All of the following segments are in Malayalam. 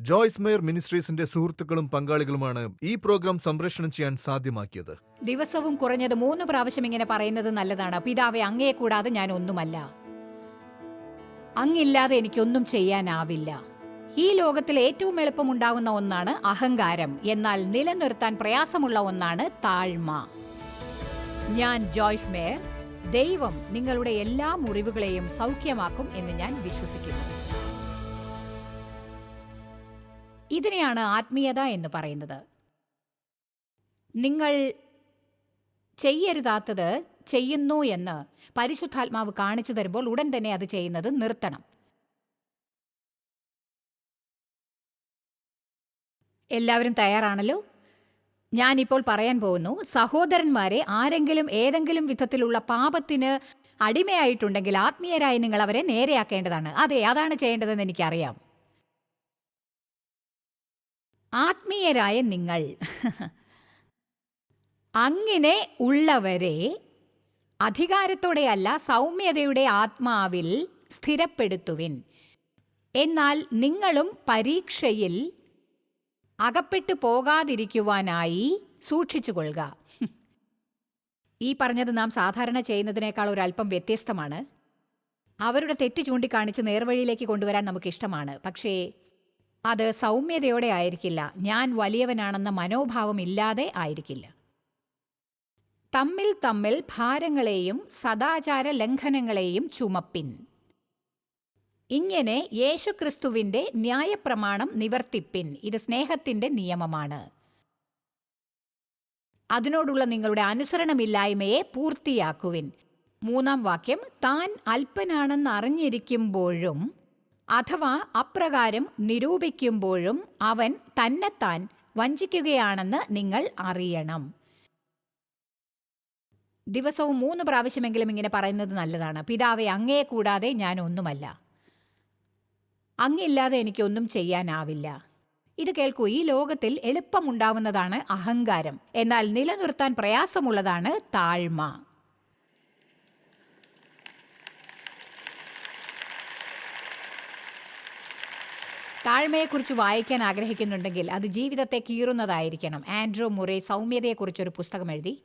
ജോയ്സ് മേയർ മിനിസ്ട്രീസിന്റെ സുഹൃത്തുക്കളും പങ്കാളികളുമാണ് ഈ പ്രോഗ്രാം സംപ്രേഷണം ചെയ്യാൻ സാധ്യമാക്കിയത്. ദിവസവും കുറഞ്ഞത് മൂന്ന് പ്രാവശ്യം ഇങ്ങനെ പറയുന്നത് നല്ലതാണ്. പിതാവെ അങ്ങയെ കൂടാതെ ഞാൻ ഒന്നുമല്ല. അങ്ങില്ലാതെ എനിക്കൊന്നും ചെയ്യാനാവില്ല. ഈ ലോകത്തിൽ ഏറ്റവും എളുപ്പമുണ്ടാകുന്ന ഒന്നാണ് അഹങ്കാരം. എന്നാൽ നിലനിർത്താൻ പ്രയാസമുള്ള ഒന്നാണ് താഴ്മ. ഞാൻ ജോയ്സ് മേയർ. ദൈവം നിങ്ങളുടെ എല്ലാ മുറിവുകളെയും സൗഖ്യമാക്കും എന്ന് ഞാൻ വിശ്വസിക്കുന്നു. ഇതിനെയാണ് ആത്മീയത എന്ന് പറയുന്നത്. നിങ്ങൾ ചെയ്യരുതാത്തത് ചെയ്യുന്നു എന്ന് പരിശുദ്ധാത്മാവ് കാണിച്ചു തരുമ്പോൾ ഉടൻ തന്നെ അത് ചെയ്യുന്നത് നിർത്തണം. എല്ലാവരും തയ്യാറാണല്ലോ? ഞാനിപ്പോൾ പറയാൻ പോകുന്നു സഹോദരന്മാരെ ആരെങ്കിലും ഏതെങ്കിലും വിധത്തിലുള്ള പാപത്തിന് അടിമയായിട്ടുണ്ടെങ്കിൽ ആത്മീയരായി നിങ്ങൾ അവരെ നേരെയാക്കേണ്ടതാണ്. അതെ അതാണ് ചെയ്യേണ്ടതെന്ന് എനിക്കറിയാം. ആത്മീയരായ നിങ്ങൾ. അങ്ങനെ ഉള്ളവരെ അധികാരത്തോടെയല്ല സൗമ്യതയുടെ ആത്മാവിൽ സ്ഥിരപ്പെടുത്തുവിൻ. എന്നാൽ നിങ്ങളും പരീക്ഷയിൽ അകപ്പെട്ടു പോകാതിരിക്കുവാനായി സൂക്ഷിച്ചുകൊള്ളുക. ഈ പറഞ്ഞത് നാം സാധാരണ ചെയ്യുന്നതിനേക്കാൾ ഒരല്പം വ്യത്യസ്തമാണ്. അവരുടെ തെറ്റ് ചൂണ്ടിക്കാണിച്ച് നേർവഴിയിലേക്ക് കൊണ്ടുവരാൻ നമുക്കിഷ്ടമാണ്. പക്ഷേ അത് സൗമ്യതയോടെ ആയിരിക്കില്ല. ഞാൻ വലിയവനാണെന്ന മനോഭാവം ഇല്ലാതെ ആയിരിക്കില്ല. തമ്മിൽ തമ്മിൽ ഭാരങ്ങളെയും സദാചാര ലംഘനങ്ങളെയും ചുമപ്പിൻ. ഇങ്ങനെ യേശുക്രിസ്തുവിന്റെ ന്യായപ്രമാണം നിവർത്തിപ്പിൻ. ഇത് സ്നേഹത്തിന്റെ നിയമമാണ്. അതിനോടുള്ള നിങ്ങളുടെ അനുസരണമില്ലായ്മയെ പൂർത്തിയാക്കുവിൻ. മൂന്നാം വാക്യം താൻ അല്പനാണെന്ന് അറിഞ്ഞിരിക്കുമ്പോഴും അഥവാ അപ്രകാരം നിരൂപിക്കുമ്പോഴും അവൻ തന്നെത്താൻ വഞ്ചിക്കുകയാണെന്ന് നിങ്ങൾ അറിയണം. ദിവസവും മൂന്ന് പ്രാവശ്യമെങ്കിലും ഇങ്ങനെ പറയുന്നത് നല്ലതാണ്. പിതാവെ അങ്ങയെ കൂടാതെ ഞാൻ ഒന്നുമല്ല. അങ്ങില്ലാതെ എനിക്കൊന്നും ചെയ്യാനാവില്ല. ഇത് കേൾക്കൂ ഈ ലോകത്തിൽ എളുപ്പമുണ്ടാവുന്നതാണ് അഹങ്കാരം. എന്നാൽ നിലനിർത്താൻ പ്രയാസമുള്ളതാണ് താഴ്മ. താഴ്മയെക്കുറിച്ച് വായിക്കാൻ ആഗ്രഹിക്കുന്നുണ്ടെങ്കിൽ അത് ജീവിതത്തെ കീറുന്നതായിരിക്കണം. ആൻഡ്രോ മുറെ സൗമ്യതയെക്കുറിച്ചൊരു പുസ്തകം എഴുതി.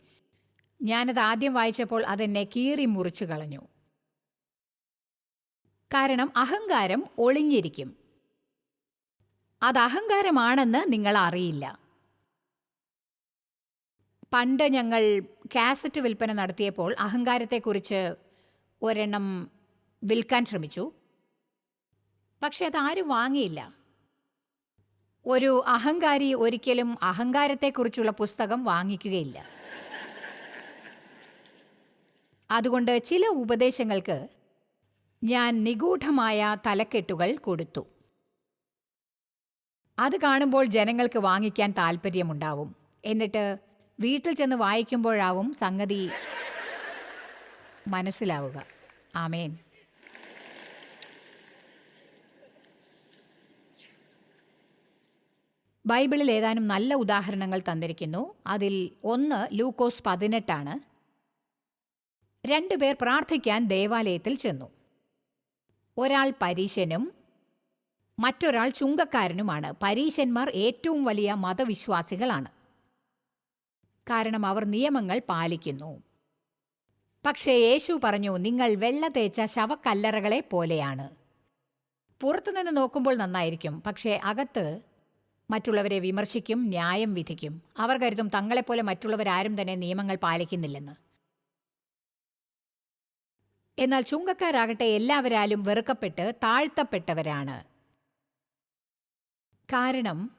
ഞാനത് ആദ്യം വായിച്ചപ്പോൾ അതെന്നെ കീറി മുറിച്ചു കളഞ്ഞു. കാരണം അഹങ്കാരം ഒളിഞ്ഞിരിക്കും. അത് അഹങ്കാരമാണെന്ന് നിങ്ങൾ അറിയില്ല. പണ്ട് ഞങ്ങൾ കാസറ്റ് വിൽപ്പന നടത്തിയപ്പോൾ അഹങ്കാരത്തെക്കുറിച്ച് ഒരെണ്ണം വിൽക്കാൻ ശ്രമിച്ചു. പക്ഷെ അതാരും വാങ്ങിയില്ല. ഒരു അഹങ്കാരി ഒരിക്കലും അഹങ്കാരത്തെക്കുറിച്ചുള്ള പുസ്തകം വാങ്ങിക്കുകയില്ല. അതുകൊണ്ട് ചില ഉപദേശങ്ങൾക്ക് ഞാൻ നിഗൂഢമായ തലക്കെട്ടുകൾ കൊടുത്തു. അത് കാണുമ്പോൾ ജനങ്ങൾക്ക് വാങ്ങിക്കാൻ താല്പര്യമുണ്ടാവും എന്നിട്ട് വീട്ടിൽ ചെന്ന് വായിക്കുമ്പോഴാവും സംഗതി മനസ്സിലാവുക. ആമേൻ. ബൈബിളിൽ ഏതാനും നല്ല ഉദാഹരണങ്ങൾ തന്നിരിക്കുന്നു. അതിൽ ഒന്ന് ലൂക്കോസ് പതിനെട്ടാണ്. രണ്ടുപേർ പ്രാർത്ഥിക്കാൻ ദേവാലയത്തിൽ ചെന്നു. ഒരാൾ പരീശനും മറ്റൊരാൾ ചുങ്കക്കാരനുമാണ്. പരീശന്മാർ ഏറ്റവും വലിയ മതവിശ്വാസികളാണ്. കാരണം അവർ നിയമങ്ങൾ പാലിക്കുന്നു. പക്ഷേ യേശു പറഞ്ഞു നിങ്ങൾ വെള്ള തേച്ച ശവക്കല്ലറകളെ പോലെയാണ്. പുറത്തുനിന്ന് നോക്കുമ്പോൾ നന്നായിരിക്കും. പക്ഷേ അകത്ത് മറ്റുള്ളവരെ വിമർശിക്കും ന്യായം വിധിക്കും. അവർ കരുതും തങ്ങളെപ്പോലെ മറ്റുള്ളവരാരും തന്നെ നിയമങ്ങൾ പാലിക്കുന്നില്ലെന്ന്. എന്നാൽ ചുങ്കക്കാരാകട്ടെ എല്ലാവരാലും വെറുക്കപ്പെട്ട് താഴ്ത്തപ്പെട്ടവരാണ്. കാരണം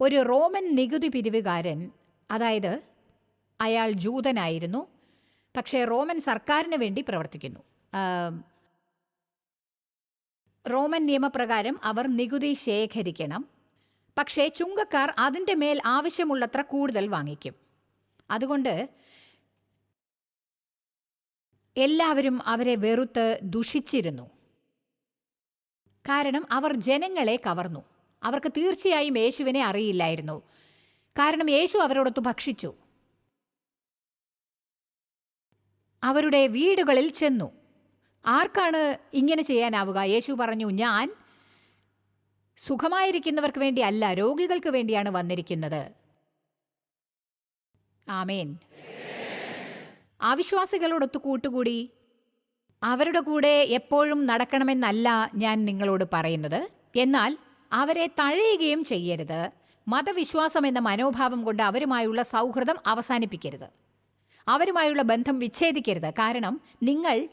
ഒരു റോമൻ നികുതി പിരിവുകാരൻ അതായത് അയാൾ ജൂതനായിരുന്നു പക്ഷേ റോമൻ സർക്കാരിന് വേണ്ടി പ്രവർത്തിക്കുന്നു. റോമൻ നിയമപ്രകാരം അവർ നികുതി ശേഖരിക്കണം. പക്ഷേ ചുങ്കക്കാർ അതിന്റെ മേൽ ആവശ്യമുള്ളത്ര കൂടുതൽ വാങ്ങിക്കും. അതുകൊണ്ട് എല്ലാവരും അവരെ വെറുത്ത് ദുഷിച്ചിരുന്നു. കാരണം അവർ ജനങ്ങളെ കവർന്നു. അവർക്ക് തീർച്ചയായും യേശുവിനെ അറിയില്ലായിരുന്നു. കാരണം യേശു അവരോടൊത്ത് ഭക്ഷിച്ചു. അവരുടെ വീടുകളിൽ ചെന്നു. ആർക്കാണ് ഇങ്ങനെ ചെയ്യാനാവുക? യേശു പറഞ്ഞു ഞാൻ സുഖമായിരിക്കുന്നവർക്ക് വേണ്ടിയല്ല രോഗികൾക്ക് വേണ്ടിയാണ് വന്നിരിക്കുന്നത്. ആമേൻ. അവിശ്വാസികളോടൊത്ത് കൂട്ടുകൂടി അവരുടെ കൂടെ എപ്പോഴും നടക്കണമെന്നല്ല ഞാൻ നിങ്ങളോട് പറയുന്നത്. എന്നാൽ അവരെ തഴയുകയും ചെയ്യരുത്. മതവിശ്വാസം എന്ന മനോഭാവം കൊണ്ട് അവരുമായുള്ള സൗഹൃദം അവസാനിപ്പിക്കരുത്. അവരുമായുള്ള ബന്ധം വിച്ഛേദിക്കരുത്. കാരണം നിങ്ങൾ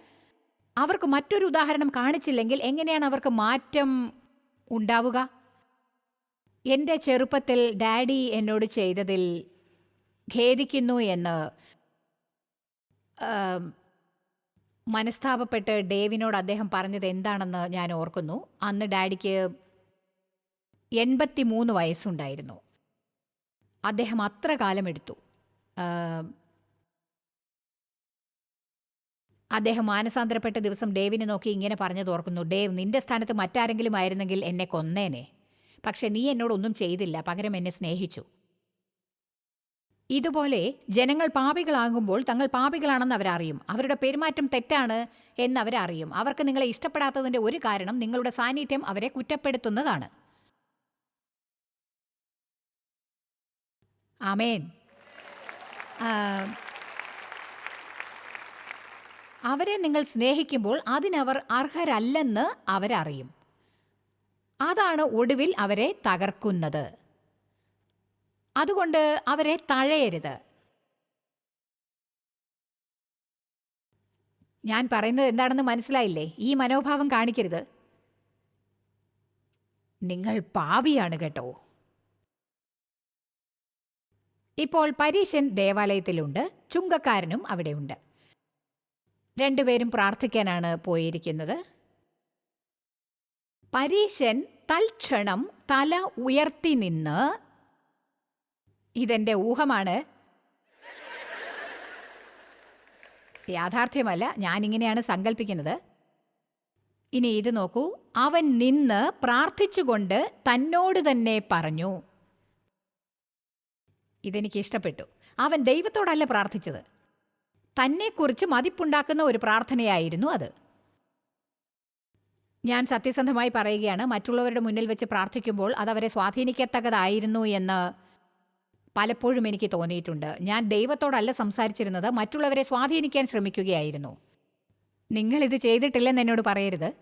അവർക്ക് മറ്റൊരു ഉദാഹരണം കാണിച്ചില്ലെങ്കിൽ എങ്ങനെയാണ് അവർക്ക് മാറ്റം ഉണ്ടാവുക. എന്റെ ചെറുപ്പത്തിൽ ഡാഡി എന്നോട് ചെയ്തതിൽ ഖേദിക്കുന്നു എന്ന് മനസ്താപപ്പെട്ട് ഡേവിനോട് അദ്ദേഹം പറഞ്ഞത് എന്താണെന്ന് ഞാൻ ഓർക്കുന്നു. അന്ന് ഡാഡിക്ക് എൺപത്തി മൂന്ന് വയസ്സുണ്ടായിരുന്നു. അദ്ദേഹം അത്ര കാലമെടുത്തു. അദ്ദേഹം മാനസാന്തരപ്പെട്ട ദിവസം ഡേവിനെ നോക്കി ഇങ്ങനെ പറഞ്ഞു തോർക്കുന്നു ഡേവ് നിന്റെ സ്ഥാനത്ത് മറ്റാരെങ്കിലും ആയിരുന്നെങ്കിൽ എന്നെ കൊന്നേനെ. പക്ഷെ നീ എന്നോടൊന്നും ചെയ്തില്ല. പകരം എന്നെ സ്നേഹിച്ചു. ഇതുപോലെ ജനങ്ങൾ പാപികളാകുമ്പോൾ തങ്ങൾ പാപികളാണെന്ന് അവരറിയും. അവരുടെ പെരുമാറ്റം തെറ്റാണ് എന്ന് അവരറിയും. അവർക്ക് നിങ്ങളെ ഇഷ്ടപ്പെടാത്തതിന്റെ ഒരു കാരണം നിങ്ങളുടെ സാന്നിധ്യം അവരെ കുറ്റപ്പെടുത്തുന്നതാണ്. ആമേൻ. അവരെ നിങ്ങൾ സ്നേഹിക്കുമ്പോൾ അതിനവർ അർഹരല്ലെന്ന് അവരറിയും. അതാണ് ഒടുവിൽ അവരെ തകർക്കുന്നത്. അതുകൊണ്ട് അവരെ തഴയരുത്. ഞാൻ പറയുന്നത് എന്താണെന്ന് മനസ്സിലായില്ലേ? ഈ മനോഭാവം കാണിക്കരുത്. നിങ്ങൾ പാവിയാണ് കേട്ടോ. ഇപ്പോൾ പരീശൻ ദേവാലയത്തിലുണ്ട്. ചുങ്കക്കാരനും അവിടെയുണ്ട്. രണ്ടുപേരും പ്രാർത്ഥിക്കാനാണ് പോയിരിക്കുന്നത്. പരീശൻ തൽക്ഷണം തല ഉയർത്തി നിന്ന് ഇതെന്റെ ഊഹമാണ്. യാഥാർത്ഥ്യമല്ല ഞാനിങ്ങനെയാണ് സങ്കല്പിക്കുന്നത് ഇനി ഇത് നോക്കൂ. അവൻ നിന്ന് പ്രാർത്ഥിച്ചുകൊണ്ട് തന്നോട് തന്നെ പറഞ്ഞു. ഇതെനിക്ക് ഇഷ്ടപ്പെട്ടു. അവൻ ദൈവത്തോടല്ല പ്രാർത്ഥിച്ചത്. തന്നെക്കുറിച്ച് മതിപ്പുണ്ടാക്കുന്ന ഒരു പ്രാർത്ഥനയായിരുന്നു അത്. ഞാൻ സത്യസന്ധമായി പറയുകയാണ് മറ്റുള്ളവരുടെ മുന്നിൽ വെച്ച് പ്രാർത്ഥിക്കുമ്പോൾ അത് അവരെ സ്വാധീനിക്കത്തക്കതായിരുന്നു എന്ന് പലപ്പോഴും എനിക്ക് തോന്നിയിട്ടുണ്ട്. ഞാൻ ദൈവത്തോടല്ല സംസാരിച്ചിരുന്നത് മറ്റുള്ളവരെ സ്വാധീനിക്കാൻ ശ്രമിക്കുകയായിരുന്നു. നിങ്ങളിത് ചെയ്തിട്ടില്ലെന്ന് എന്നോട് പറയരുത്.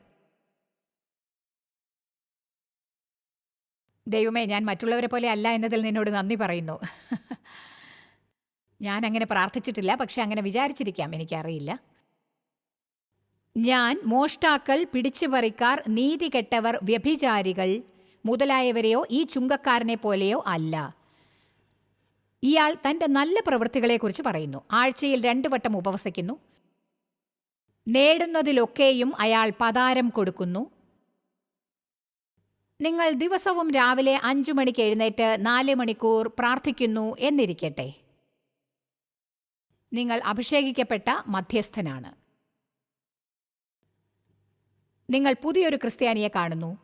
ദൈവമേ ഞാൻ മറ്റുള്ളവരെ പോലെ അല്ല എന്നതിൽ നിന്നോട് നന്ദി പറയുന്നു. ഞാൻ അങ്ങനെ പ്രാർത്ഥിച്ചിട്ടില്ല പക്ഷെ അങ്ങനെ വിചാരിച്ചിരിക്കാം എനിക്കറിയില്ല. ഞാൻ മോഷ്ടാക്കൾ പിടിച്ചുപറിക്കാർ നീതി കെട്ടവർ വ്യഭിചാരികൾ മുതലായവരെയോ ഈ ചുങ്കക്കാരനെ പോലെയോ അല്ല. ഇയാൾ തന്റെ നല്ല പ്രവൃത്തികളെക്കുറിച്ച് പറയുന്നു. ആഴ്ചയിൽ രണ്ടു വട്ടം ഉപവസിക്കുന്നു. നേടുന്നതിലൊക്കെയും അയാൾ പതാരം കൊടുക്കുന്നു. നിങ്ങൾ ദിവസവും രാവിലെ അഞ്ചു മണിക്ക് എഴുന്നേറ്റ് നാല് മണിക്കൂർ പ്രാർത്ഥിക്കുന്നു എന്നിരിക്കട്ടെ. നിങ്ങൾ അഭിഷേകിക്കപ്പെട്ട മധ്യസ്ഥനാണ്. നിങ്ങൾ പുതിയൊരു ക്രിസ്ത്യാനിയെ കാണുന്നു.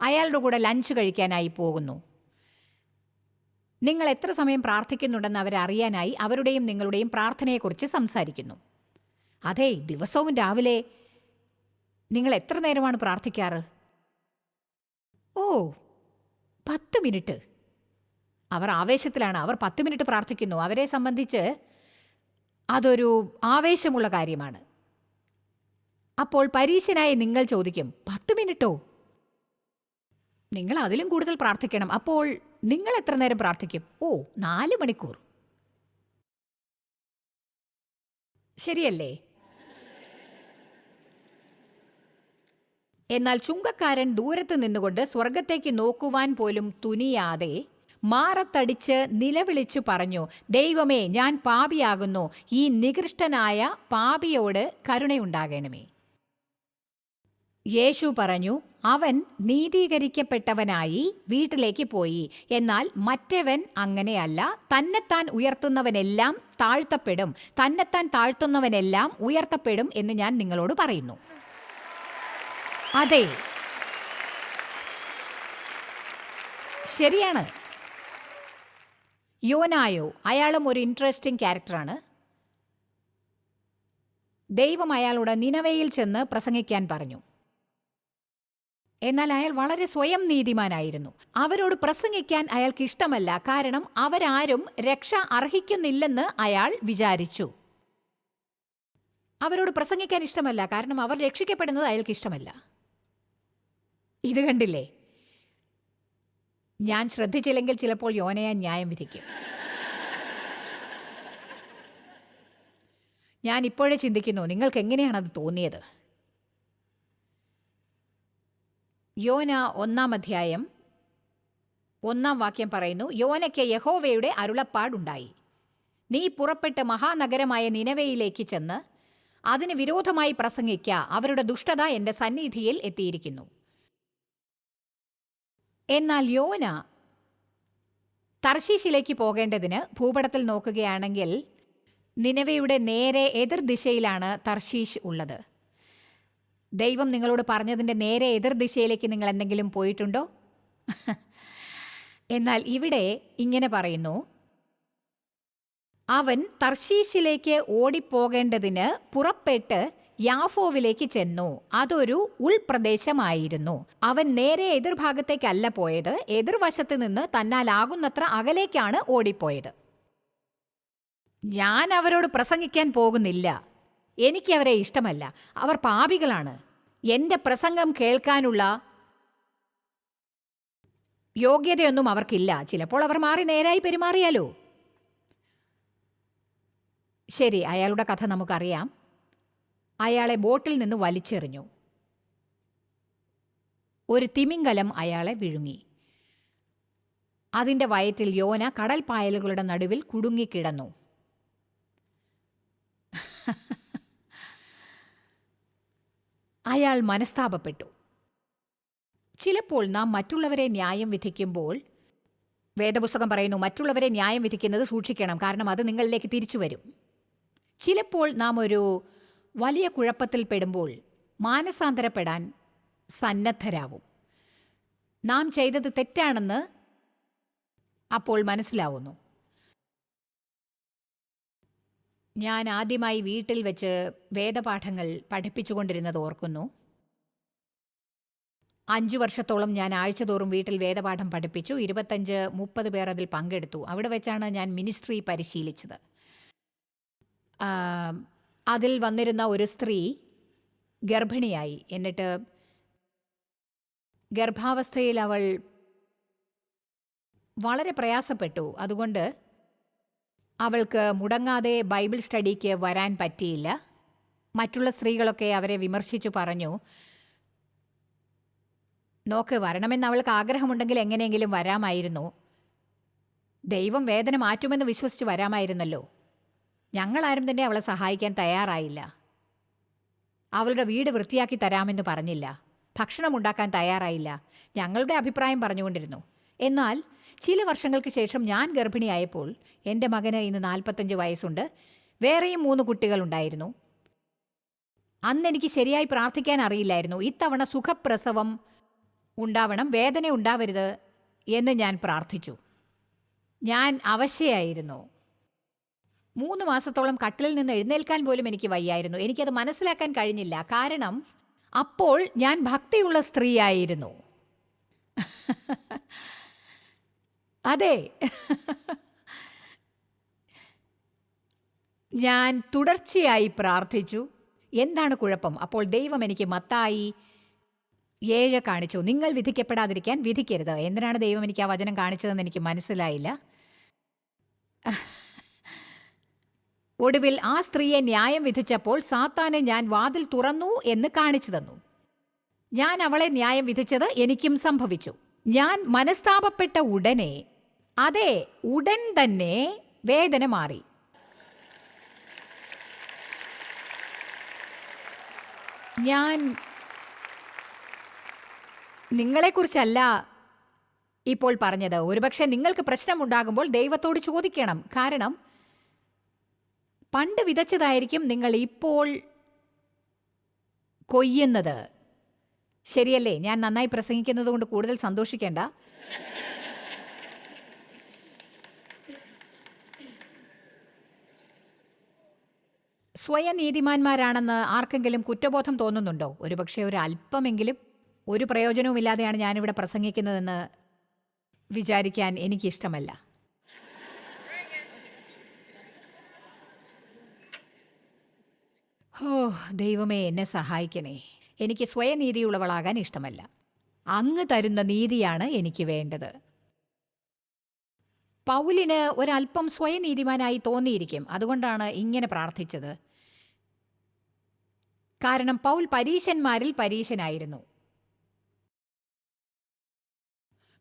അയാളുടെ കൂടെ ലഞ്ച് കഴിക്കാനായി പോകുന്നു. നിങ്ങൾ എത്ര സമയം പ്രാർത്ഥിക്കുന്നുണ്ടെന്ന് അവരറിയാനായി അവരുടെയും നിങ്ങളുടെയും പ്രാർത്ഥനയെക്കുറിച്ച് സംസാരിക്കുന്നു. അതെ ദിവസവും രാവിലെ നിങ്ങൾ എത്ര നേരമാണ് പ്രാർത്ഥിക്കാറ്? ഓ പത്ത് മിനിറ്റ്. അവർ ആവേശത്തിലാണ്. അവർ പത്ത് മിനിറ്റ് പ്രാർത്ഥിക്കുന്നു. അവരെ സംബന്ധിച്ച് അതൊരു ആവേശമുള്ള കാര്യമാണ്. അപ്പോൾ പരീശനായി നിങ്ങൾ ചോദിക്കും പത്ത് മിനിറ്റോ? നിങ്ങൾ അതിലും കൂടുതൽ പ്രാർത്ഥിക്കണം. അപ്പോൾ നിങ്ങൾ എത്ര നേരം പ്രാർത്ഥിക്കും? ഓ നാല് മണിക്കൂർ. ശരിയല്ലേ? എന്നാൽ ചുങ്കക്കാരൻ ദൂരത്ത് നിന്നുകൊണ്ട് സ്വർഗത്തേക്ക് നോക്കുവാൻ പോലും തുനിയാതെ മാറത്തടിച്ച് നിലവിളിച്ചു പറഞ്ഞു ദൈവമേ ഞാൻ പാപിയാകുന്നു. ഈ നികൃഷ്ടനായ പാപിയോട് കരുണയുണ്ടാകണമേ. യേശു പറഞ്ഞു അവൻ നീതീകരിക്കപ്പെട്ടവനായി വീട്ടിലേക്ക് പോയി. എന്നാൽ മറ്റവൻ അങ്ങനെയല്ല. തന്നെത്താൻ ഉയർത്തുന്നവനെല്ലാം താഴ്ത്തപ്പെടും. തന്നെത്താൻ താഴ്ത്തുന്നവനെല്ലാം ഉയർത്തപ്പെടും എന്ന് ഞാൻ നിങ്ങളോട് പറയുന്നു. അതെ. ശരിയാണ്. യോനായോ അയാളും ഒരു ഇൻട്രസ്റ്റിംഗ് ക്യാരക്ടറാണ് ദൈവം അയാളോട് നിനവയിൽ ചെന്ന് പ്രസംഗിക്കാൻ പറഞ്ഞു. എന്നാൽ അയാൾ വളരെ സ്വയം നീതിമാനായിരുന്നു. അവരോട് പ്രസംഗിക്കാൻ അയാൾക്ക് ഇഷ്ടമല്ല. കാരണം അവരാരും രക്ഷ അർഹിക്കുന്നില്ലെന്ന് അയാൾ വിചാരിച്ചു. അവരോട് പ്രസംഗിക്കാൻ ഇഷ്ടമല്ല. കാരണം അവർ രക്ഷിക്കപ്പെടുന്നത് അയാൾക്ക് ഇഷ്ടമല്ല. ഇത് കണ്ടില്ലേ? ഞാൻ ശ്രദ്ധിച്ചില്ലെങ്കിൽ ചിലപ്പോൾ യോനയാൻ ന്യായം വിധിക്കും. ഞാൻ ഇപ്പോഴേ ചിന്തിക്കുന്നു നിങ്ങൾക്ക് എങ്ങനെയാണ് അത് തോന്നിയത്? യോന ഒന്നാം അധ്യായം ഒന്നാം വാക്യം പറയുന്നു യോനയ്ക്ക് യഹോവയുടെ അരുളപ്പാടുണ്ടായി. നീ പുറപ്പെട്ട് മഹാനഗരമായ നിനവയിലേക്ക് ചെന്ന് അതിന് വിരോധമായി പ്രസംഗിക്ക അവരുടെ ദുഷ്ടത എന്റെ സന്നിധിയിൽ എത്തിയിരിക്കുന്നു. എന്നാൽ യോന തർശീശിലേക്ക് പോകേണ്ടതിന് ഭൂപടത്തിൽ നോക്കുകയാണെങ്കിൽ നിനവയുടെ നേരെ എതിർ ദിശയിലാണ് തർശീഷ് ഉള്ളത്. ദൈവം നിങ്ങളോട് പറഞ്ഞതിന്റെ നേരെ എതിർ ദിശയിലേക്ക് നിങ്ങൾ എന്തെങ്കിലും പോയിട്ടുണ്ടോ? എന്നാൽ ഇവിടെ ഇങ്ങനെ പറയുന്നു അവൻ തർശീശിലേക്ക് ഓടിപ്പോകേണ്ടതിന് പുറപ്പെട്ട് യാഫോവിലേക്ക് ചെന്നു. അതൊരു ഉൾപ്രദേശമായിരുന്നു. അവൻ നേരെ എതിർഭാഗത്തേക്കല്ല പോയത്. എതിർവശത്ത് നിന്ന് തന്നാലാകുന്നത്ര അകലേക്കാണ് ഓടിപ്പോയത്. ഞാൻ അവരോട് പ്രസംഗിക്കാൻ പോകുന്നില്ല. എനിക്ക് അവരെ ഇഷ്ടമല്ല. അവർ പാപികളാണ്. എന്റെ പ്രസംഗം കേൾക്കാനുള്ള യോഗ്യതയൊന്നും അവർക്കില്ല. ചിലപ്പോൾ അവർ മാറി നേരായി പെരുമാറിയാലോ? ശരി അയാളുടെ കഥ നമുക്കറിയാം. അയാളെ ബോട്ടിൽ നിന്ന് വലിച്ചെറിഞ്ഞു. ഒരു തിമിംഗലം അയാളെ വിഴുങ്ങി. അതിന്റെ വയറ്റിൽ യോന കടൽ പായലുകളുടെ നടുവിൽ കുടുങ്ങിക്കിടന്നു അയാൾ മനസ്താപപ്പെട്ടു. ചിലപ്പോൾ നാം മറ്റുള്ളവരെ ന്യായം വിധിക്കുമ്പോൾ വേദപുസ്തകം പറയുന്നു മറ്റുള്ളവരെ ന്യായം വിധിക്കുന്നത് സൂക്ഷിക്കണം കാരണം അത് നിങ്ങളിലേക്ക് തിരിച്ചു വരും ചിലപ്പോൾ നാം ഒരു വലിയ കുഴപ്പത്തിൽ പെടുമ്പോൾ മാനസാന്തരപ്പെടാൻ സന്നദ്ധരാവും. നാം ചെയ്തത് തെറ്റാണെന്ന് അപ്പോൾ മനസ്സിലാവുന്നു. ഞാൻ ആദ്യമായി വീട്ടിൽ വെച്ച് വേദപാഠങ്ങൾ പഠിപ്പിച്ചുകൊണ്ടിരുന്നത് ഓർക്കുന്നു. അഞ്ചു വർഷത്തോളം ഞാൻ ആഴ്ചതോറും വീട്ടിൽ വേദപാഠം പഠിപ്പിച്ചു. ഇരുപത്തഞ്ച് മുപ്പത് പേർ അതിൽ പങ്കെടുത്തു. അവിടെ വെച്ചാണ് ഞാൻ മിനിസ്ട്രി പരിശീലിച്ചത്. അതിൽ വന്നിരുന്ന ഒരു സ്ത്രീ ഗർഭിണിയായി. എന്നിട്ട് ഗർഭാവസ്ഥയിൽ അവൾ വളരെ പ്രയാസപ്പെട്ടു. അതുകൊണ്ട് അവൾക്ക് മുടങ്ങാതെ ബൈബിൾ സ്റ്റഡിക്ക് വരാൻ പറ്റിയില്ല. മറ്റുള്ള സ്ത്രീകളൊക്കെ അവരെ വിമർശിച്ചു പറഞ്ഞു നോക്ക് വരണമെന്ന് അവൾക്ക് ആഗ്രഹമുണ്ടെങ്കിൽ എങ്ങനെയെങ്കിലും വരാമായിരുന്നു. ദൈവം വേദന മാറ്റുമെന്ന് വിശ്വസിച്ച് വരാമായിരുന്നല്ലോ. ഞങ്ങളാരും തന്നെ അവളെ സഹായിക്കാൻ തയ്യാറായില്ല. അവളുടെ വീട് വൃത്തിയാക്കി തരാമെന്ന് പറഞ്ഞില്ല. ഭക്ഷണം ഉണ്ടാക്കാൻ തയ്യാറായില്ല. ഞങ്ങളുടെ അഭിപ്രായം പറഞ്ഞുകൊണ്ടിരുന്നു. എന്നാൽ ചില വർഷങ്ങൾക്ക് ശേഷം ഞാൻ ഗർഭിണിയായപ്പോൾ എന്റെ മകന് ഇന്ന് നാൽപ്പത്തഞ്ച് വയസ്സുണ്ട്. വേറെയും മൂന്ന് കുട്ടികളുണ്ടായിരുന്നു. അന്ന് എനിക്ക് ശരിയായി പ്രാർത്ഥിക്കാൻ അറിയില്ലായിരുന്നു. ഇത്തവണ സുഖപ്രസവം ഉണ്ടാവണം വേദന ഉണ്ടാവരുത് എന്ന് ഞാൻ പ്രാർത്ഥിച്ചു. ഞാൻ അവശയായിരുന്നു. മൂന്ന് മാസത്തോളം കട്ടിലിൽ നിന്ന് എഴുന്നേൽക്കാൻ പോലും എനിക്ക് വയ്യായിരുന്നു. എനിക്കത് മനസ്സിലാക്കാൻ കഴിഞ്ഞില്ല. കാരണം അപ്പോൾ ഞാൻ ഭക്തിയുള്ള സ്ത്രീയായിരുന്നു. അതെ. ഞാൻ തുടർച്ചയായി പ്രാർത്ഥിച്ചു. എന്താണ് കുഴപ്പം? അപ്പോൾ ദൈവം എനിക്ക് മത്തായി ഏഴ് കാണിച്ചു. നിങ്ങൾ വിധിക്കപ്പെടാതിരിക്കാൻ വിധിക്കരുത്. എന്തിനാണ് ദൈവം എനിക്ക് ആ വചനം കാണിച്ചതെന്ന് എനിക്ക് മനസ്സിലായില്ല. ഒടുവിൽ ആ സ്ത്രീയെ ന്യായം വിധിച്ചപ്പോൾ സാത്താനെ ഞാൻ വാതിൽ തുറന്നു എന്ന് കാണിച്ചു തന്നു. ഞാൻ അവളെ ന്യായം വിധിച്ചത് എനിക്കും സംഭവിച്ചു. ഞാൻ മനസ്താപപ്പെട്ട ഉടനെ അതെ ഉടൻ തന്നെ വേദന മാറി. ഞാൻ നിങ്ങളെക്കുറിച്ചല്ല ഇപ്പോൾ പറഞ്ഞത്. ഒരുപക്ഷെ നിങ്ങൾക്ക് പ്രശ്നമുണ്ടാകുമ്പോൾ ദൈവത്തോട് ചോദിക്കണം. കാരണം പണ്ട് വിതച്ചതായിരിക്കും നിങ്ങൾ ഇപ്പോൾ കൊയ്യുന്നത്. ശരിയല്ലേ? ഞാൻ നന്നായി പ്രസംഗിക്കുന്നത് കൊണ്ട് കൂടുതൽ സന്തോഷിക്കേണ്ട. സ്വയം നീതിമാന്മാരാണെന്ന് ആർക്കെങ്കിലും കുറ്റബോധം തോന്നുന്നുണ്ടോ? ഒരുപക്ഷെ ഒരു അല്പമെങ്കിലും ഒരു പ്രയോജനവുമില്ലാതെയാണ് ഞാനിവിടെ പ്രസംഗിക്കുന്നതെന്ന് വിചാരിക്കാൻ എനിക്കിഷ്ടമല്ല. ഓ ദൈവമേ എന്നെ സഹായിക്കണേ. എനിക്ക് സ്വയനീതിയുള്ളവളാകാൻ ഇഷ്ടമല്ല. അങ്ങ് തരുന്ന നീതിയാണ് എനിക്ക് വേണ്ടത്. പൗലിന് ഒരല്പം സ്വയനീതിമാനായി തോന്നിയിരിക്കും. അതുകൊണ്ടാണ് ഇങ്ങനെ പ്രാർത്ഥിച്ചത്. കാരണം പൗൽ പരീശന്മാരിൽ പരീശനായിരുന്നു.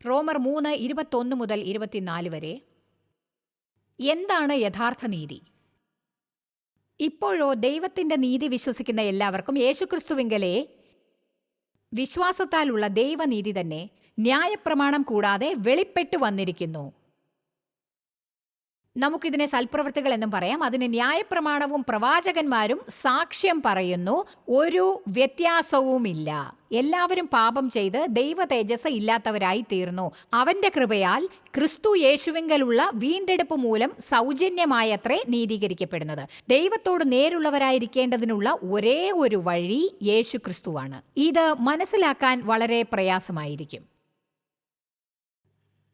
റോമർ മൂന്ന് ഇരുപത്തൊന്ന് മുതൽ ഇരുപത്തിനാല് വരെ എന്താണ് യഥാർത്ഥ നീതി? ഇപ്പോഴോ ദൈവത്തിന്റെ നീതി വിശ്വസിക്കുന്ന എല്ലാവർക്കും യേശുക്രിസ്തുവിങ്കലെ വിശ്വാസത്താലുള്ള ദൈവനീതി തന്നെ ന്യായപ്രമാണം കൂടാതെ വെളിപ്പെട്ടു വന്നിരിക്കുന്നു. നമുക്കിതിനെ സൽപ്രവൃത്തികൾ എന്നും പറയാം. അതിന് ന്യായപ്രമാണവും പ്രവാചകന്മാരും സാക്ഷ്യം പറയുന്നു. ഒരു വ്യത്യാസവുമില്ല. എല്ലാവരും പാപം ചെയ്ത് ദൈവ തേജസ് ഇല്ലാത്തവരായി തീർന്നു. അവന്റെ കൃപയാൽ ക്രിസ്തു യേശുവിങ്കലുള്ള വീണ്ടെടുപ്പ് മൂലം സൗജന്യമായത്രേ നീതീകരിക്കപ്പെടുന്നത്. ദൈവത്തോട് നേരുള്ളവരായിരിക്കേണ്ടതിനുള്ള ഒരേ ഒരു വഴി യേശു ക്രിസ്തുവാണ് ഇത് മനസ്സിലാക്കാൻ വളരെ പ്രയാസമായിരിക്കും.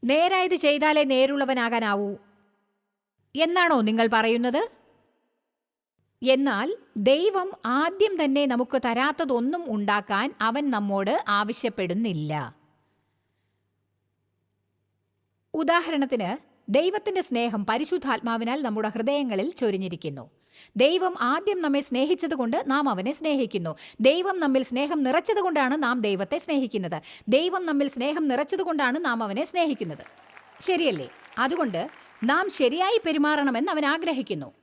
നേരായത് ചെയ്താലേ നേരുള്ളവനാകാനാവൂ. എന്നാണോ നിങ്ങൾ പറയുന്നത്? എന്നാൽ ദൈവം ആദ്യം തന്നെ നമുക്ക് തരാത്തതൊന്നും ഉണ്ടാക്കാൻ അവൻ നമ്മോട് ആവശ്യപ്പെടുന്നില്ല. ഉദാഹരണത്തിന് ദൈവത്തിന്റെ സ്നേഹം പരിശുദ്ധാത്മാവിനാൽ നമ്മുടെ ഹൃദയങ്ങളിൽ ചൊരിഞ്ഞിരിക്കുന്നു. ദൈവം ആദ്യം നമ്മെ സ്നേഹിച്ചതുകൊണ്ട് നാം അവനെ സ്നേഹിക്കുന്നു. ദൈവം നമ്മിൽ സ്നേഹം നിറച്ചതുകൊണ്ടാണ് നാം ദൈവത്തെ സ്നേഹിക്കുന്നത്. ദൈവം നമ്മിൽ സ്നേഹം നിറച്ചതുകൊണ്ടാണ് നാം അവനെ സ്നേഹിക്കുന്നത്. ശരിയല്ലേ? അതുകൊണ്ട് നാം ശരിയായി പെരുമാറണമെന്ന് അവൻ ആഗ്രഹിക്കുന്നു.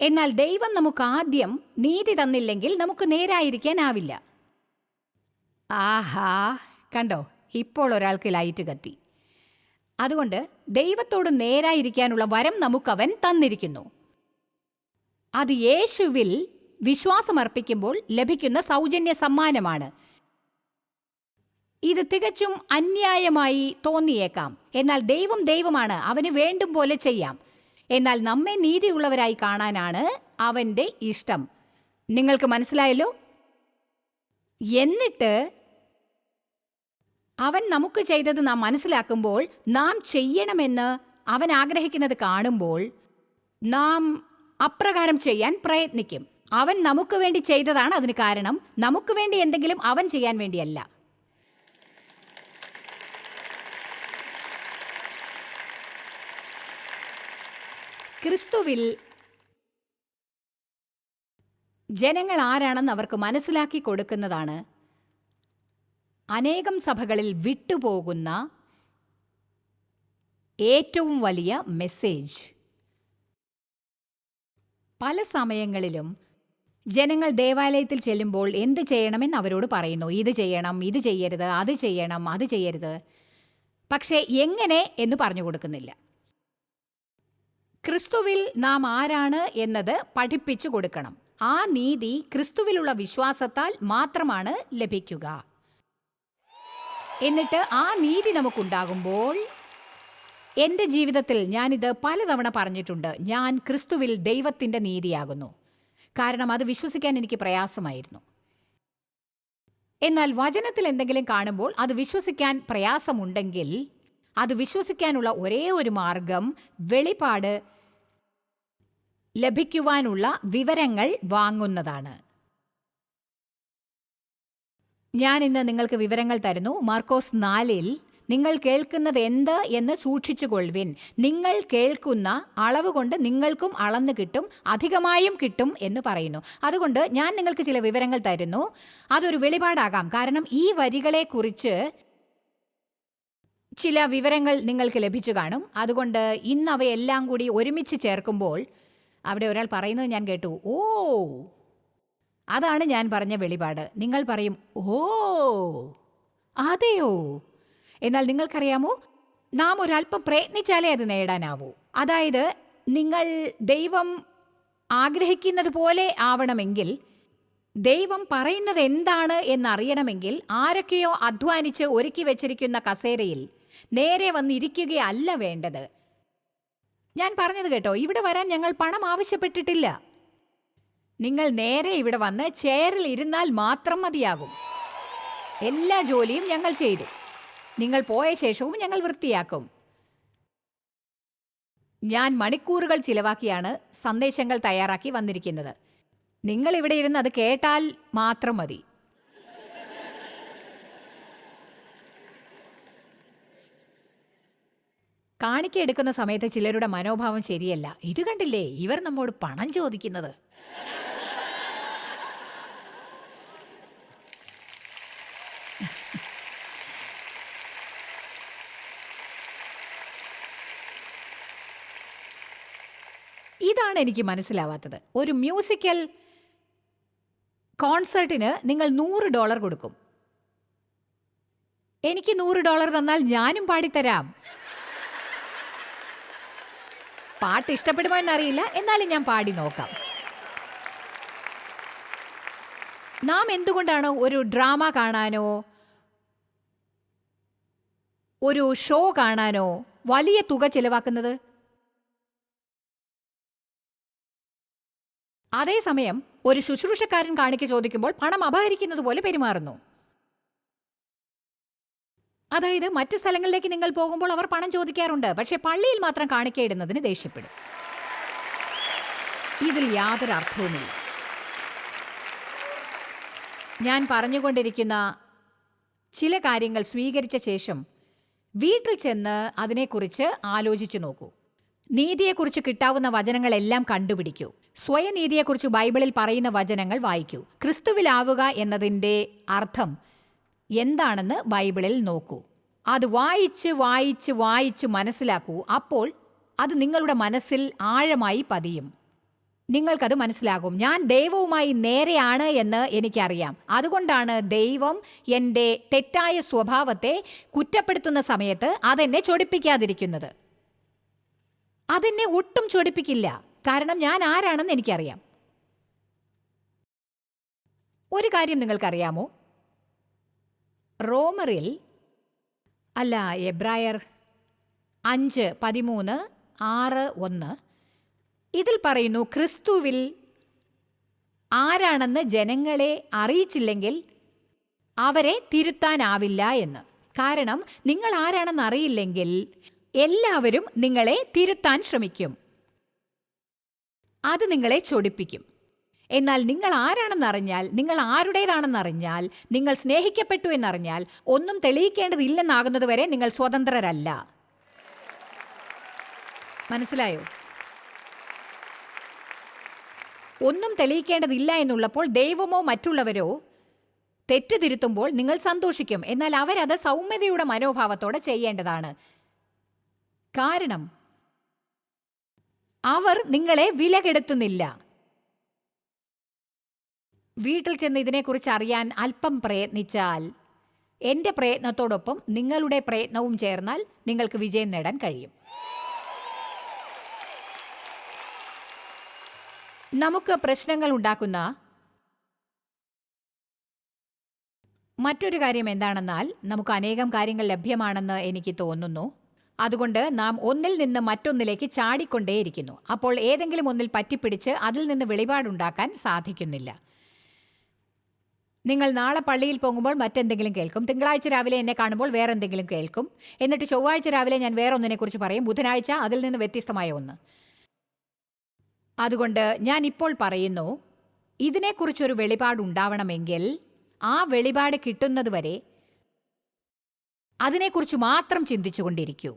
എന്നാൽ ദൈവം നമുക്ക് ആദ്യം നീതി തന്നില്ലെങ്കിൽ നമുക്ക് നേരായിരിക്കാനാവില്ല. ആഹാ കണ്ടോ? ഇപ്പോൾ ഒരാൾക്ക് ലൈറ്റ് കത്തി. അതുകൊണ്ട് ദൈവത്തോട് നേരായിരിക്കാനുള്ള വരം നമുക്കവൻ തന്നിരിക്കുന്നു. അത് യേശുവിൽ വിശ്വാസമർപ്പിക്കുമ്പോൾ ലഭിക്കുന്ന സൗജന്യ സമ്മാനമാണ്. ഇത് തികച്ചും അന്യായമായി തോന്നിയേക്കാം. എന്നാൽ ദൈവം ദൈവമാണ് അവന് വേണ്ടും പോലെ ചെയ്യാം. എന്നാൽ നമ്മെ നീതിയുള്ളവരായി കാണാനാണ് അവന്റെ ഇഷ്ടം. നിങ്ങൾക്ക് മനസ്സിലായല്ലോ? എന്നിട്ട് അവൻ നമുക്ക് ചെയ്തത് നാം മനസ്സിലാക്കുമ്പോൾ നാം ചെയ്യണമെന്ന് അവൻ ആഗ്രഹിക്കുന്നത് കാണുമ്പോൾ നാം അപ്രകാരം ചെയ്യാൻ പ്രയത്നിക്കും. അവൻ നമുക്ക് വേണ്ടി ചെയ്തതാണ് അതിന് കാരണം. നമുക്ക് വേണ്ടി എന്തെങ്കിലും അവൻ ചെയ്യാൻ വേണ്ടിയല്ല. ക്രിസ്തുവിൽ ജനങ്ങൾ ആരാണെന്ന് അവർക്ക് മനസ്സിലാക്കി കൊടുക്കുന്നതാണ്. അനേകം സഭകളിൽ വിട്ടുപോകുന്ന ഏറ്റവും വലിയ മെസ്സേജ്. പല സമയങ്ങളിലും ജനങ്ങൾ ദേവാലയത്തിൽ ചെല്ലുമ്പോൾ എന്ത് ചെയ്യണമെന്ന് അവരോട് പറയുന്നു. ഇത് ചെയ്യണം ഇത് ചെയ്യരുത് അത് ചെയ്യണം അത് ചെയ്യരുത്. പക്ഷേ എങ്ങനെ എന്ന് പറഞ്ഞു കൊടുക്കുന്നില്ല. ക്രിസ്തുവിൽ നാം ആരാണ് എന്നത് പഠിപ്പിച്ചു കൊടുക്കണം. ആ നീതി ക്രിസ്തുവിലുള്ള വിശ്വാസത്താൽ മാത്രമാണ് ലഭിക്കുക. എന്നിട്ട് ആ നീതി നമുക്കുണ്ടാകുമ്പോൾ എന്റെ ജീവിതത്തിൽ ഞാനിത് പലതവണ പറഞ്ഞിട്ടുണ്ട്. ഞാൻ ക്രിസ്തുവിൽ ദൈവത്തിന്റെ നീതിയാകുന്നു. കാരണം അത് വിശ്വസിക്കാൻ എനിക്ക് പ്രയാസമായിരുന്നു. എന്നാൽ വചനത്തിൽ എന്തെങ്കിലും കാണുമ്പോൾ അത് വിശ്വസിക്കാൻ പ്രയാസമുണ്ടെങ്കിൽ അത് വിശ്വസിക്കാനുള്ള ഒരേ ഒരു മാർഗം വെളിപാട് ലഭിക്കുവാനുള്ള വിവരങ്ങൾ വാങ്ങുന്നതാണ്. ഞാൻ ഇന്ന് നിങ്ങൾക്ക് വിവരങ്ങൾ തരുന്നു. മാർക്കോസ് നാലിൽ നിങ്ങൾ കേൾക്കുന്നത് എന്ത് എന്ന് സൂക്ഷിച്ചുകൊള്ളുവിൻ. നിങ്ങൾ കേൾക്കുന്ന അളവ് കൊണ്ട് നിങ്ങൾക്കും അളന്ന് കിട്ടും അധികമായും കിട്ടും എന്ന് പറയുന്നു. അതുകൊണ്ട് ഞാൻ നിങ്ങൾക്ക് ചില വിവരങ്ങൾ തരുന്നു. അതൊരു വെളിപാടാകാം. കാരണം ഈ വരികളെക്കുറിച്ച് ചില വിവരങ്ങൾ നിങ്ങൾക്ക് ലഭിച്ചു കാണും. അതുകൊണ്ട് ഇന്ന് അവയെല്ലാം കൂടി ഒരുമിച്ച് ചേർക്കുമ്പോൾ അവിടെ ഒരാൾ പറയുന്നത് ഞാൻ കേട്ടു ഓ അതാണ് ഞാൻ പറഞ്ഞ വെളിപാട്. നിങ്ങൾ പറയും ഓ അതെയോ? എന്നാൽ നിങ്ങൾക്കറിയാമോ നാം ഒരല്പം പ്രയത്നിച്ചാലേ അത് നേടാനാവൂ. അതായത് നിങ്ങൾ ദൈവം ആഗ്രഹിക്കുന്നത് പോലെ ആവണമെങ്കിൽ ദൈവം പറയുന്നത് എന്താണ് എന്നറിയണമെങ്കിൽ ആരൊക്കെയോ അധ്വാനിച്ച് ഒരുക്കി വെച്ചിരിക്കുന്ന കസേരയിൽ നേരെ വന്നിരിക്കുകയല്ല വേണ്ടത്. ഞാൻ പറഞ്ഞത് കേട്ടോ ഇവിടെ വരാൻ ഞങ്ങൾ പണം ആവശ്യപ്പെട്ടിട്ടില്ല. നിങ്ങൾ നേരെ ഇവിടെ വന്ന് ചെയറിൽ ഇരുന്നാൽ മാത്രം മതിയാകും. എല്ലാ ജോലിയും ഞങ്ങൾ ചെയ്തു. നിങ്ങൾ പോയ ശേഷവും ഞങ്ങൾ വൃത്തിയാക്കും. ഞാൻ മണിക്കൂറുകൾ ചിലവാക്കിയാണ് സന്ദേശങ്ങൾ തയ്യാറാക്കി വന്നിരിക്കുന്നത്. നിങ്ങൾ ഇവിടെ ഇരുന്ന് അത് കേട്ടാൽ മാത്രം മതി. കാണിക്ക എടുക്കുന്ന സമയത്ത് ചിലരുടെ മനോഭാവം ശരിയല്ല. ഇത് കണ്ടില്ലേ? ഇവർ നമ്മോട് പണം ചോദിക്കുന്നത്. ഇതാണ് എനിക്ക് മനസ്സിലാവാത്തത്. ഒരു മ്യൂസിക്കൽ കോൺസേർട്ടിന് നിങ്ങൾ നൂറ് ഡോളർ കൊടുക്കും. എനിക്ക് നൂറ് ഡോളർ തന്നാൽ ഞാനും പാടിത്തരാം. പാട്ട് ഇഷ്ടപ്പെടുമോ എന്നറിയില്ല എന്നാലും ഞാൻ പാടി നോക്കാം. നാം എന്തുകൊണ്ടാണ് ഒരു ഡ്രാമ കാണാനോ ഒരു ഷോ കാണാനോ വലിയ തുക ചിലവാക്കുന്നത്? അതേസമയം ഒരു ശുശ്രൂഷക്കാരൻ കാണിക്ക ചോദിക്കുമ്പോൾ പണം അപഹരിക്കുന്നത് പോലെ പെരുമാറുന്നു. അതായത് മറ്റ് സ്ഥലങ്ങളിലേക്ക് നിങ്ങൾ പോകുമ്പോൾ അവർ പണം ചോദിക്കാറുണ്ട്. പക്ഷേ പള്ളിയിൽ മാത്രം കാണിക്കയിടുന്നതിന് ദേഷ്യപ്പെടും. ഇതിൽ യാതൊരു അർത്ഥവുമില്ല. ഞാൻ പറഞ്ഞുകൊണ്ടിരിക്കുന്ന ചില കാര്യങ്ങൾ സ്വീകരിച്ച ശേഷം വീട്ടിൽ ചെന്ന് അതിനെക്കുറിച്ച് ആലോചിച്ചു നോക്കൂ. നീതിയെക്കുറിച്ച് കിട്ടാവുന്ന വചനങ്ങളെല്ലാം കണ്ടുപിടിക്കൂ. സ്വയനീതിയെക്കുറിച്ച് ബൈബിളിൽ പറയുന്ന വചനങ്ങൾ വായിക്കൂ. ക്രിസ്തുവിലാവുക എന്നതിന്റെ അർത്ഥം എന്താണെന്ന് ബൈബിളിൽ നോക്കൂ. അത് വായിച്ച് വായിച്ച് വായിച്ച് മനസ്സിലാക്കൂ. അപ്പോൾ അത് നിങ്ങളുടെ മനസ്സിൽ ആഴമായി പതിയും. നിങ്ങൾക്കത് മനസ്സിലാകും. ഞാൻ ദൈവവുമായി നേരെയാണ് എന്ന് എനിക്കറിയാം. അതുകൊണ്ടാണ് ദൈവം എന്റെ തെറ്റായ സ്വഭാവത്തെ കുറ്റപ്പെടുത്തുന്ന സമയത്ത് അതെന്നെ ചൊടിപ്പിക്കാതിരിക്കുന്നത്. അതെന്നെ ഒട്ടും ചൊടിപ്പിക്കില്ല. കാരണം ഞാൻ ആരാണെന്ന് എനിക്കറിയാം. ഒരു കാര്യം നിങ്ങൾക്കറിയാമോ? റോമറിൽ അല്ല എബ്രായർ അഞ്ച് പതിമൂന്ന് ആറ് ഒന്ന് ഇതിൽ പറയുന്നു ക്രിസ്തുവിൽ ആരാണെന്ന് ജനങ്ങളെ അറിയിച്ചില്ലെങ്കിൽ അവരെ തിരുത്താനാവില്ല എന്ന്. കാരണം നിങ്ങൾ ആരാണെന്ന് അറിയില്ലെങ്കിൽ എല്ലാവരും നിങ്ങളെ തിരുത്താൻ ശ്രമിക്കും. അത് നിങ്ങളെ ചൊടിപ്പിക്കും. എന്നാൽ നിങ്ങൾ ആരാണെന്നറിഞ്ഞാൽ നിങ്ങൾ ആരുടേതാണെന്നറിഞ്ഞാൽ നിങ്ങൾ സ്നേഹിക്കപ്പെട്ടു എന്നറിഞ്ഞാൽ ഒന്നും തെളിയിക്കേണ്ടതില്ലെന്നാകുന്നതുവരെ നിങ്ങൾ സ്വതന്ത്രരല്ല. മനസ്സിലായോ? ഒന്നും തെളിയിക്കേണ്ടതില്ല എന്നുള്ളപ്പോൾ ദൈവമോ മറ്റുള്ളവരോ തെറ്റ് തിരുത്തുമ്പോൾ നിങ്ങൾ സന്തോഷിക്കും. എന്നാൽ അവരത് സൗമ്യതയുടെ മനോഭാവത്തോടെ ചെയ്യേണ്ടതാണ്. കാരണം അവർ നിങ്ങളെ വിലകെടുത്തുന്നില്ല. വീട്ടിൽ ചെന്ന് ഇതിനെക്കുറിച്ച് അറിയാൻ അല്പം പ്രയത്നിച്ചാൽ എന്റെ പ്രയത്നത്തോടൊപ്പം നിങ്ങളുടെ പ്രയത്നവും ചേർന്നാൽ നിങ്ങൾക്ക് വിജയം നേടാൻ കഴിയും. നമുക്ക് പ്രശ്നങ്ങൾ ഉണ്ടാക്കുന്ന മറ്റൊരു കാര്യം എന്താണെന്നാൽ നമുക്ക് അനേകം കാര്യങ്ങൾ ലഭ്യമാണെന്ന് എനിക്ക് തോന്നുന്നു. അതുകൊണ്ട് നാം ഒന്നിൽ നിന്ന് മറ്റൊന്നിലേക്ക് ചാടിക്കൊണ്ടേയിരിക്കുന്നു. അപ്പോൾ ഏതെങ്കിലും ഒന്നിൽ പറ്റിപ്പിടിച്ച് അതിൽ നിന്ന് വെളിപാടുണ്ടാക്കാൻ സാധിക്കുന്നില്ല. നിങ്ങൾ നാളെ പള്ളിയിൽ പോകുമ്പോൾ മറ്റെന്തെങ്കിലും കേൾക്കും. തിങ്കളാഴ്ച രാവിലെ എന്നെ കാണുമ്പോൾ വേറെ എന്തെങ്കിലും കേൾക്കും. എന്നിട്ട് ചൊവ്വാഴ്ച രാവിലെ ഞാൻ വേറെ ഒന്നിനെക്കുറിച്ച് പറയും. ബുധനാഴ്ച അതിൽ നിന്ന് വ്യത്യസ്തമായ ഒന്ന്. അതുകൊണ്ട് ഞാൻ ഇപ്പോൾ പറയുന്നു ഇതിനെക്കുറിച്ചൊരു വെളിപാടുണ്ടാവണമെങ്കിൽ ആ വെളിപാട് കിട്ടുന്നതുവരെ അതിനെക്കുറിച്ച് മാത്രം ചിന്തിച്ചുകൊണ്ടിരിക്കൂ.